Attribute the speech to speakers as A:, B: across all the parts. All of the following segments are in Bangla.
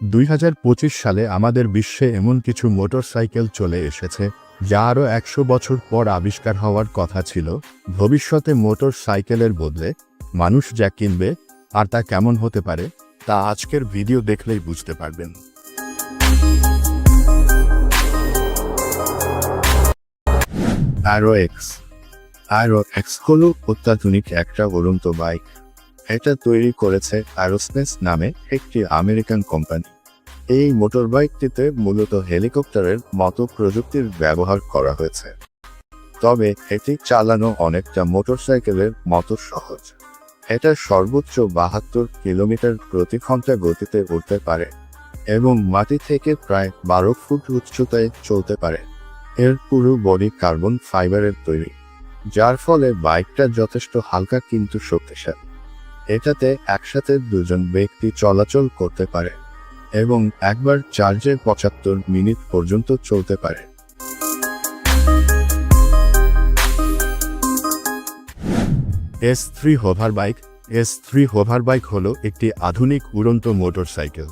A: দুই হাজার পঁচিশ সালে আমাদের বিশ্বে এমন কিছু মোটরসাইকেল চলে এসেছে, যা আরও একশো বছর পর আবিষ্কার হওয়ার কথা ছিল। ভবিষ্যতে মোটর সাইকেলের বদলে মানুষ যা কিনবে আর তা কেমন হতে পারে, তা আজকের ভিডিও দেখলেই বুঝতে পারবেন। আরও এক্স আরও এক্স হলো অত্যাধুনিক একটা উড়ন্ত বাইক। এটা তৈরি করেছে অ্যারোস্পেস নামে একটি আমেরিকান কোম্পানি। এই মোটরবাইকটিতে মূলত হেলিকপ্টারের মতো প্রযুক্তির ব্যবহার করা হয়েছে। তবে এটি চালানো অনেকটা মোটরসাইকেলের মতো সহজ। এটা সর্বোচ্চ বাহাত্তর কিলোমিটার প্রতি ঘণ্টা গতিতে উঠতে পারে এবং মাটি থেকে প্রায় বারো ফুট উচ্চতায় চলতে পারে। এর পুরো বডি কার্বন ফাইবারের তৈরি, যার ফলে বাইকটা যথেষ্ট হালকা কিন্তু শক্তিশালী। এটাতে একসাথে দুজন ব্যক্তি চলাচল করতে পারে এবং একবার চার্জে পঁচাত্তর মিনিট পর্যন্ত চলতে পারে। S three hover bike S three hover bike হল একটি আধুনিক উড়ন্ত মোটরসাইকেল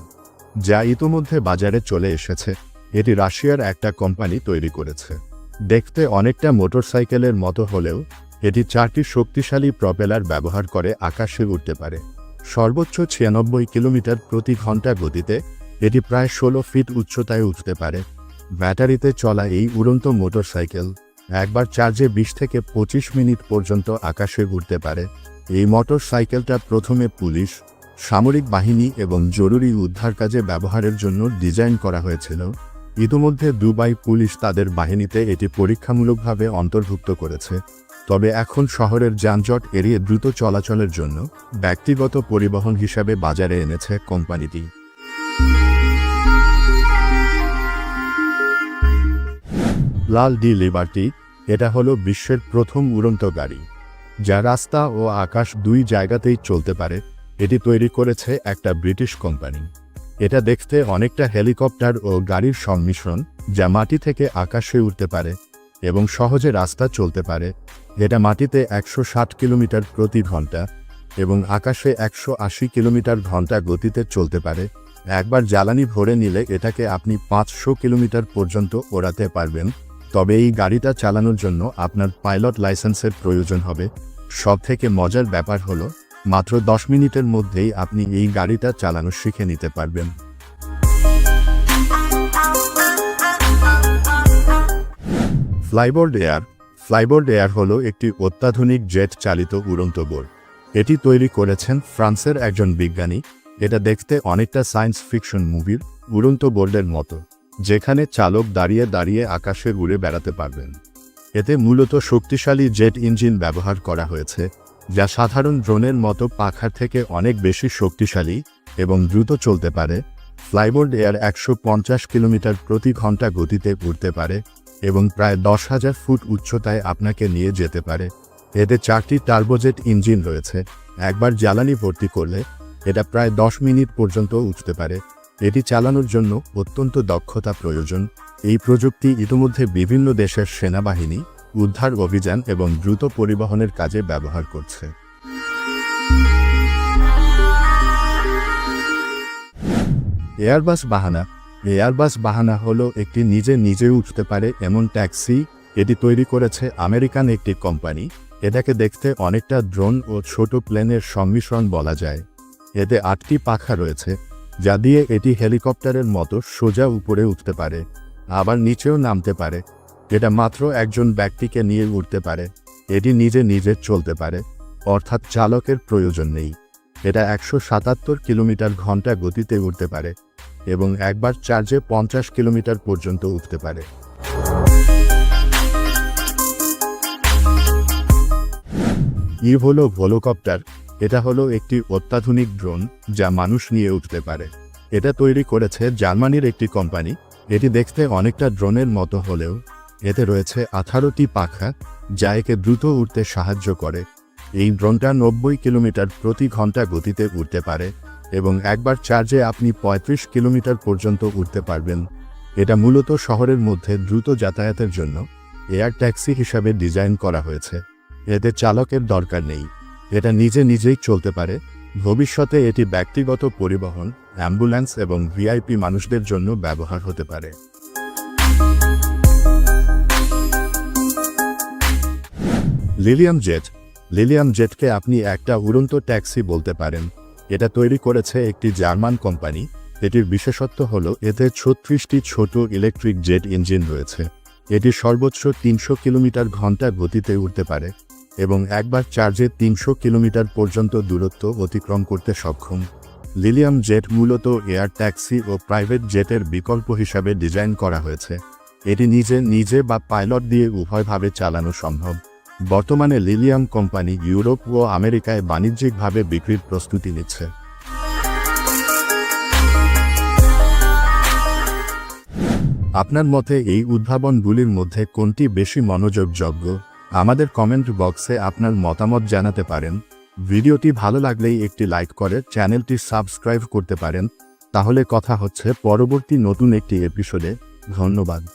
A: যা ইতোমধ্যে বাজারে চলে এসেছে। এটি রাশিয়ার একটা কোম্পানি তৈরি করেছে। দেখতে অনেকটা মোটরসাইকেলের মতো হলেও এটি চারটি শক্তিশালী প্রপেলার ব্যবহার করে আকাশে উঠতে পারে। সর্বোচ্চ ছিয়ানব্বই কিলোমিটার প্রতি ঘণ্টা গতিতে এটি প্রায় ষোলো ফিট উচ্চতায় উঠতে পারে। ব্যাটারিতে চলা এই উড়ন্ত মোটরসাইকেল একবার চার্জে বিশ থেকে পঁচিশ মিনিট পর্যন্ত আকাশে উঠতে পারে। এই মোটর সাইকেলটা প্রথমে পুলিশ, সামরিক বাহিনী এবং জরুরি উদ্ধার কাজে ব্যবহারের জন্য ডিজাইন করা হয়েছিল। ইতিমধ্যে দুবাই পুলিশ তাদের বাহিনীতে এটি পরীক্ষামূলকভাবে অন্তর্ভুক্ত করেছে। তবে এখন শহরের যানজট এড়িয়ে দ্রুত চলাচলের জন্য ব্যক্তিগত পরিবহন হিসাবে বাজারে এনেছে কোম্পানিটি। লাল ডি লিবার্টি, এটা হলো বিশ্বের প্রথম উড়ন্ত গাড়ি, যা রাস্তা ও আকাশ দুই জায়গাতেই চলতে পারে, এটি তৈরি করেছে একটা ব্রিটিশ কোম্পানি। এটা দেখতে অনেকটা হেলিকপ্টার ও গাড়ির সংমিশ্রণ, যা মাটি থেকে আকাশে উঠতে পারে। এবং সহজে রাস্তা চলতে পারে। এটা মাটিতে একশো ষাট কিলোমিটার প্রতি ঘণ্টা এবং আকাশে একশো আশি কিলোমিটার ঘণ্টা গতিতে চলতে পারে। একবার জ্বালানি ভরে নিলে এটাকে আপনি পাঁচশো কিলোমিটার পর্যন্ত ওড়াতে পারবেন। তবে এই গাড়িটা চালানোর জন্য আপনার পাইলট লাইসেন্সের প্রয়োজন হবে। সব থেকে মজার ব্যাপার হলো, মাত্র দশ মিনিটের মধ্যেই আপনি এই গাড়িটা চালানো শিখে নিতে পারবেন। Flyboard air. ফ্লাইবোর্ড এয়ার হল একটি অত্যাধুনিক জেট চালিত উড়ন্ত বোর্ড এটি তৈরি করেছেন ফ্রান্সের একজন বিজ্ঞানী। এটা দেখতে অনেকটা সায়েন্স ফিকশন মুভির, উড়ন্ত বোর্ডের মতো, যেখানে চালক দাঁড়িয়ে দাঁড়িয়ে আকাশে উড়ে বেড়াতে পারবেন। এতে মূলত শক্তিশালী জেট ইঞ্জিন ব্যবহার করা হয়েছে, যা সাধারণ ড্রোনের মতো পাখার থেকে অনেক বেশি শক্তিশালী এবং দ্রুত চলতে পারে। ফ্লাইবোর্ড এয়ার একশো পঞ্চাশ কিলোমিটার প্রতি ঘণ্টা গতিতে উড়তে পারে এবং প্রায় দশ হাজার ফুট উচ্চতায় আপনাকে নিয়ে যেতে পারে। এতে চারটি টার্বোজেট ইঞ্জিন রয়েছে। একবার জ্বালানি ভর্তি করলে এটা প্রায় দশ মিনিট পর্যন্ত উঠতে পারে। এটি চালানোর জন্য অত্যন্ত দক্ষতা প্রয়োজন। এই প্রযুক্তি ইতিমধ্যে বিভিন্ন দেশের সেনাবাহিনী, উদ্ধার অভিযান এবং দ্রুত পরিবহনের কাজে ব্যবহার করছে। এয়ারবাস বাহানা এয়ারবাস বাহানা হলো একটি নিজে নিজে উঠতে পারে এমন ট্যাক্সি, এটি তৈরি করেছে আমেরিকান একটি কোম্পানি, এটাকে দেখতে অনেকটা ড্রোন ও ছোট প্লেনের সংমিশ্রণ বলা যায়। এতে আটটি পাখা রয়েছে, যা দিয়ে এটি হেলিকপ্টারের মতো সোজা উপরে উঠতে পারে, আবার নিচেও নামতে পারে। এটা মাত্র একজন ব্যক্তিকে নিয়ে উঠতে পারে, এটি নিজে নিজে চলতে পারে, অর্থাৎ চালকের প্রয়োজন নেই। এটা একশো সাতাত্তর কিলোমিটার ঘণ্টা গতিতে উঠতে পারে। এবং একবার চার্জে পঞ্চাশ কিলোমিটার পর্যন্ত উঠতে পারে। ইভ হলো ভোলোকপ্টার। এটা হলো একটি অত্যাধুনিক ড্রোন যা মানুষ নিয়ে উঠতে পারে। এটা তৈরি করেছে জার্মানির একটি কোম্পানি। এটি দেখতে অনেকটা ড্রোনের মতো হলেও এতে রয়েছে আঠারোটি পাখা যা একে দ্রুত উঠতে সাহায্য করে। এই ড্রোনটা নব্বই কিলোমিটার প্রতি ঘণ্টা গতিতে উঠতে পারে। এবং একবার চার্জে আপনি ৩৫ কিলোমিটার পর্যন্ত উঠতে পারবেন। এটা মূলত শহরের মধ্যে দ্রুত যাতায়াতের জন্য এয়ার ট্যাক্সি হিসাবে ডিজাইন করা হয়েছে। এতে চালকের দরকার নেই। এটা নিজে নিজেই চলতে পারে। ভবিষ্যতে এটি ব্যক্তিগত পরিবহন, অ্যাম্বুলেন্স এবং ভিআইপি মানুষদের জন্য ব্যবহার হতে পারে। Lilium jet. লিলিয়াম জেটকে আপনি একটা উড়ন্ত ট্যাক্সি বলতে পারেন। এটা তৈরি করেছে একটি জার্মান কোম্পানি। এটির বিশেষত্ব হল, এতে ছত্রিশটি ছোট ইলেকট্রিক জেট ইঞ্জিন রয়েছে। এটি সর্বোচ্চ তিনশো কিলোমিটার ঘণ্টা গতিতে উঠতে পারে এবং একবার চার্জে তিনশো কিলোমিটার পর্যন্ত দূরত্ব অতিক্রম করতে সক্ষম। লিলিয়াম জেট মূলত এয়ার ট্যাক্সি ও প্রাইভেট জেটের বিকল্প হিসাবে ডিজাইন করা হয়েছে। এটি নিজে নিজে বা পাইলট দিয়ে উভয়ভাবে চালানো সম্ভব। বর্তমানে লিলিয়াম কোম্পানি ইউরোপ ও আমেরিকায় বাণিজ্যিকভাবে বিক্রির প্রস্তুতি নিচ্ছে। আপনার মতে এই উদ্ভাবনগুলির মধ্যে কোনটি বেশি মনোযোগযোগ্য? আমাদের কমেন্ট বক্সে আপনার মতামত জানাতে পারেন। ভিডিওটি ভালো লাগলেই একটি লাইক করে চ্যানেলটি সাবস্ক্রাইব করতে পারেন। তাহলে কথা হচ্ছে পরবর্তী নতুন একটি এপিসোডে। ধন্যবাদ।